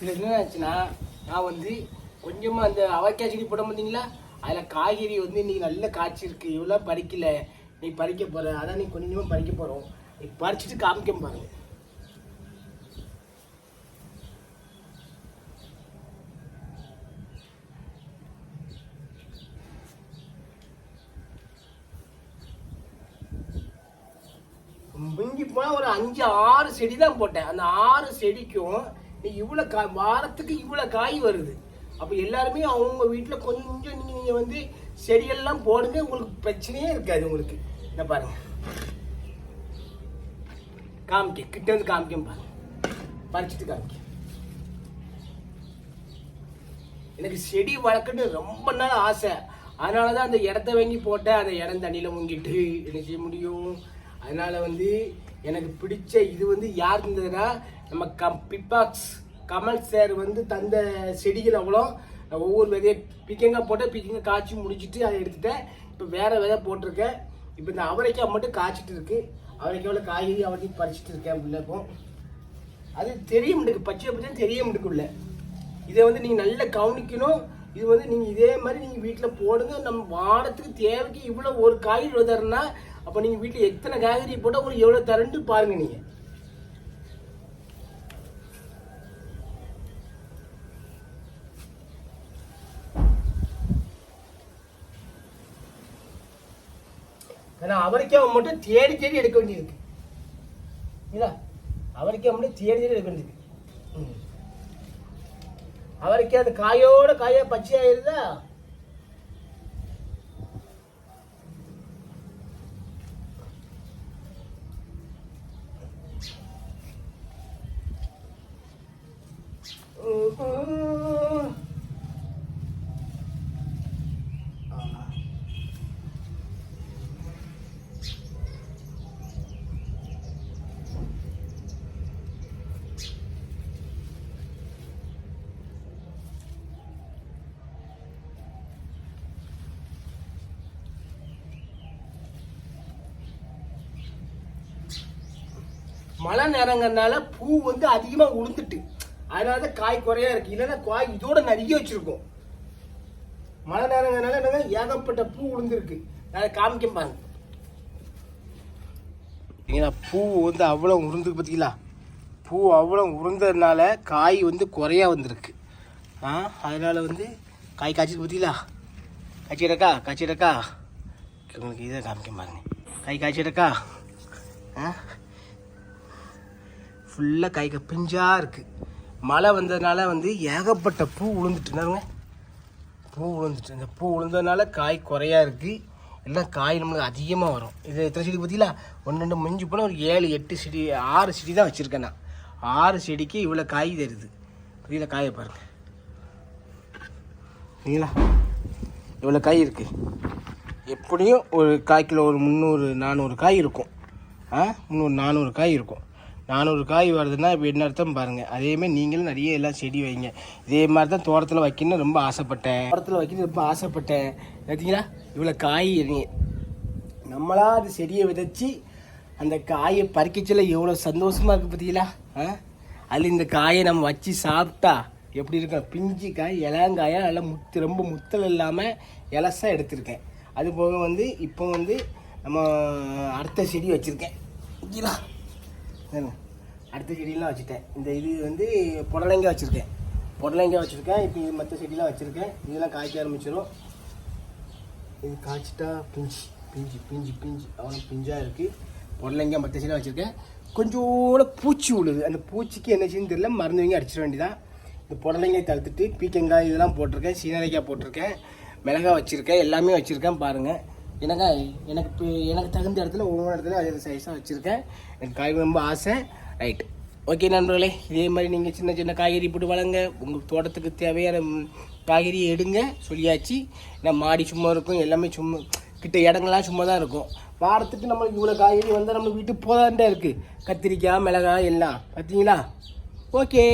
இதில் என்ன ஆச்சுன்னா நான் வந்து கொஞ்சமாக அந்த அவக்காய் செடி போட மாட்டீங்களா அதில் காய்கறி வந்து இன்றைக்கி நல்ல காய்ச்சி இருக்குது இவ்வளோ பறிக்கல. நீ பறிக்க போகிற அதான் நீ கொஞ்சமாக பறிக்க போகிறோம் நீ பறிச்சுட்டு காமிக்க பாருங்க மிஞ்சி போனால் ஒரு அஞ்சு ஆறு செடி தான் போட்டேன். அந்த ஆறு செடிக்கும் நீ இவ்வளோ கா வாரத்துக்கு இவ்வளோ காய் வருது. அப்போ எல்லாருமே அவங்க வீட்டில் கொஞ்சம் நீங்கள் நீங்கள் வந்து செடியெல்லாம் போடுங்க உங்களுக்கு பிரச்சனையே இருக்காது உங்களுக்கு. இந்த பாருங்க. காமிக்க கிட்ட வந்து காமிக்க பாருங்க. பறிச்சுட்டு காமிக்க. எனக்கு செடி வளர்க்கணும்னு ரொம்ப நாள் ஆசை. அதனால தான் அந்த இடத்த வாங்கி போட்டேன். அந்த இடம் தண்ணியில் முங்கிட்டு என்ன செய்ய முடியும்? அதனால் வந்து எனக்கு பிடிச்ச இது வந்து யார் இருந்ததுன்னா நம்ம கம் பிப்பாக்ஸ். கமல் சார் வந்து தந்த செடிகள் அவ்வளோ நான் ஒவ்வொரு விதையை பிக்கங்காக போட்டேன் பிக்கங்காக காய்ச்சி முடிச்சுட்டு அதை எடுத்துட்டேன். இப்போ வேற விதை போட்டிருக்கேன். இப்போ இந்த அவரைக்காய் மட்டும் காய்ச்சிட்டு இருக்கு. அவரைக்காவில் காய்கறி அவரைக்கும் பறிச்சிட்டு இருக்கேன் பிள்ளைக்கும் அது தெரிய மாட்டேங்குது. பச்சை பச்சை தெரிய மாட்டேங்குள்ள இதை வந்து நீங்கள் நல்லா கவனிக்கணும். இது வந்து நீங்கள் இதே மாதிரி நீங்கள் வீட்டில் போடுங்க. நம்ம வாரத்துக்கு தேவைக்கு இவ்வளோ ஒரு காய்கறி தரேன்னா அப்போ நீங்கள் வீட்டில் எத்தனை காய்கறி போட்டால் உங்களுக்கு எவ்வளோ தரேன்ட்டு பாருங்க நீங்கள் ஏன்னா அவரைக்காய் மட்டும் தேடி தேடி எடுக்க வேண்டியிருக்கு இதா அவரைக்காய் மட்டும் தேடி தேடி எடுக்க வேண்டியிருக்கு ம். அவருக்கே அந்த காயோட காயா பச்சையாயிருதா ம்ஹும். ஆ. மழை நேரங்கிறனால பூ வந்து அதிகமாக உளுந்துட்டு. அதனால தான் காய் குறையா இருக்கு. இல்லைன்னா காய் இதோட நிறைய வச்சிருக்கோம். மழை நேரங்கிறனால என்னங்க? ஏகப்பட்ட பூ உளுந்துருக்கு. அதை காமிக்க பாருங்க. ஏன்னா பூ வந்து அவ்வளோ உருந்துக்கு பார்த்தீங்களா பூ அவ்வளோ உருந்ததுனால காய் வந்து குறையா வந்திருக்கு. ஆ அதனால் வந்து காய் காய்ச்சிட்டு பார்த்தீங்களா காய்ச்சிடக்கா காய்ச்சிடக்கா உங்களுக்கு இதை காமிக்க பாருங்க. காய் காய்ச்சிடக்கா ஆ? ஃபுல்லாக காய்க்க பிஞ்சாக இருக்குது மழை வந்ததுனால வந்து ஏகப்பட்ட பூ விழுந்துட்டுனாருங்க பூ விழுந்துட்டு இந்த பூ விழுந்ததுனால காய் குறையா இருக்குது எல்லாம் காய் நம்மளுக்கு அதிகமாக வரும். இது எத்தனை செடி பார்த்தீங்களா? ஒன்று ரெண்டு மிஞ்சி போனால் ஒரு ஏழு எட்டு செடி ஆறு செடி தான் வச்சுருக்கேன் நான். ஆறு செடிக்கு இவ்வளோ காய் தருது. புரியல காயை பாருங்க. சரிங்களா இவ்வளோ காய் இருக்குது எப்படியும் ஒரு கால் கிலோ ஒரு முந்நூறு நானூறு காய் இருக்கும். ஆ? முந்நூறு நானூறு காய் இருக்கும். நானூறு காய் வருதுன்னா இப்போ என்ன அர்த்தம் பாருங்கள் அதேமாதிரி நீங்களும் நிறைய எல்லாம் செடி வைங்க. இதே மாதிரி தான் தோட்டத்தில் வைக்கணும்னு ரொம்ப ஆசைப்பட்டேன். தோட்டத்தில் வைக்கணும்னு ரொம்ப ஆசைப்பட்டேன். பார்த்தீங்களா இவ்வளோ காய் நம்மளா அது செடியை விதைச்சி அந்த காயை பறிக்கச்சில எவ்வளோ சந்தோஷமாக இருக்குது பார்த்தீங்களா ஆ? அதில் இந்த காயை நம்ம வச்சு சாப்பிட்டா எப்படி இருக்கும்? பிஞ்சு காய் இளங்காயாக நல்லா முத்து ரொம்ப முத்தல் இல்லாமல் இலசாக எடுத்திருக்கேன். அது போக வந்து இப்போ வந்து நம்ம அடுத்த செடி வச்சுருக்கேன். ஓகேங்களா அடுத்த செடியெல்லாம் வச்சுட்டேன். இந்த இது வந்து புடலங்காய் வச்சுருக்கேன். புடலங்காய் வச்சுருக்கேன். இப்போ மற்ற செடியெலாம் வச்சுருக்கேன். இதெல்லாம் காய்க்க ஆரம்பிச்சிடும் இது காய்ச்சிட்டா பிஞ்சு பிஞ்சு பிஞ்சு பிஞ்சு. அவ்வளோ பிஞ்சாக இருக்குது புடலங்காய் மற்ற செடியெல்லாம் வச்சுருக்கேன். கொஞ்சோட பூச்சி விழுது அந்த பூச்சிக்கு என்ன செய்யுன்னு தெரியல. மருந்து வாங்கி அடிச்சிட வேண்டியதான் இந்த புடலங்காய் தவிர்த்துட்டு பீக்கங்காய் இதெல்லாம் போட்டிருக்கேன். சீனரைக்காய் போட்டிருக்கேன். மிளகாய் வச்சுருக்கேன். எல்லாமே வச்சுருக்கேன். பாருங்கள் எனக்கு எனக்கு இப்போ எனக்கு தகுந்த இடத்துல ஒவ்வொரு இடத்துல அதே சைஸாக வச்சுருக்கேன். எனக்கு காய்கறி ரொம்ப ஆசை. ரைட் ஓகே நண்பர்களே இதே மாதிரி நீங்கள் சின்ன சின்ன காய்கறி போட்டு வளங்க உங்கள் தோட்டத்துக்கு தேவையான காய்கறியை காய்கறி எடுங்க சொல்லியாச்சு. ஏன்னா மாடி சும்மா இருக்கும் எல்லாமே சும்மா கிட்ட இடங்கள்லாம் சும்மா தான் இருக்கும். வாரத்துக்கு நம்மளுக்கு இவ்வளோ காய்கறி வந்தால் நம்ம வீட்டுக்கு போதாண்டே இருக்குது கத்திரிக்காய் மிளகாய் எல்லாம். பார்த்தீங்களா ஓகே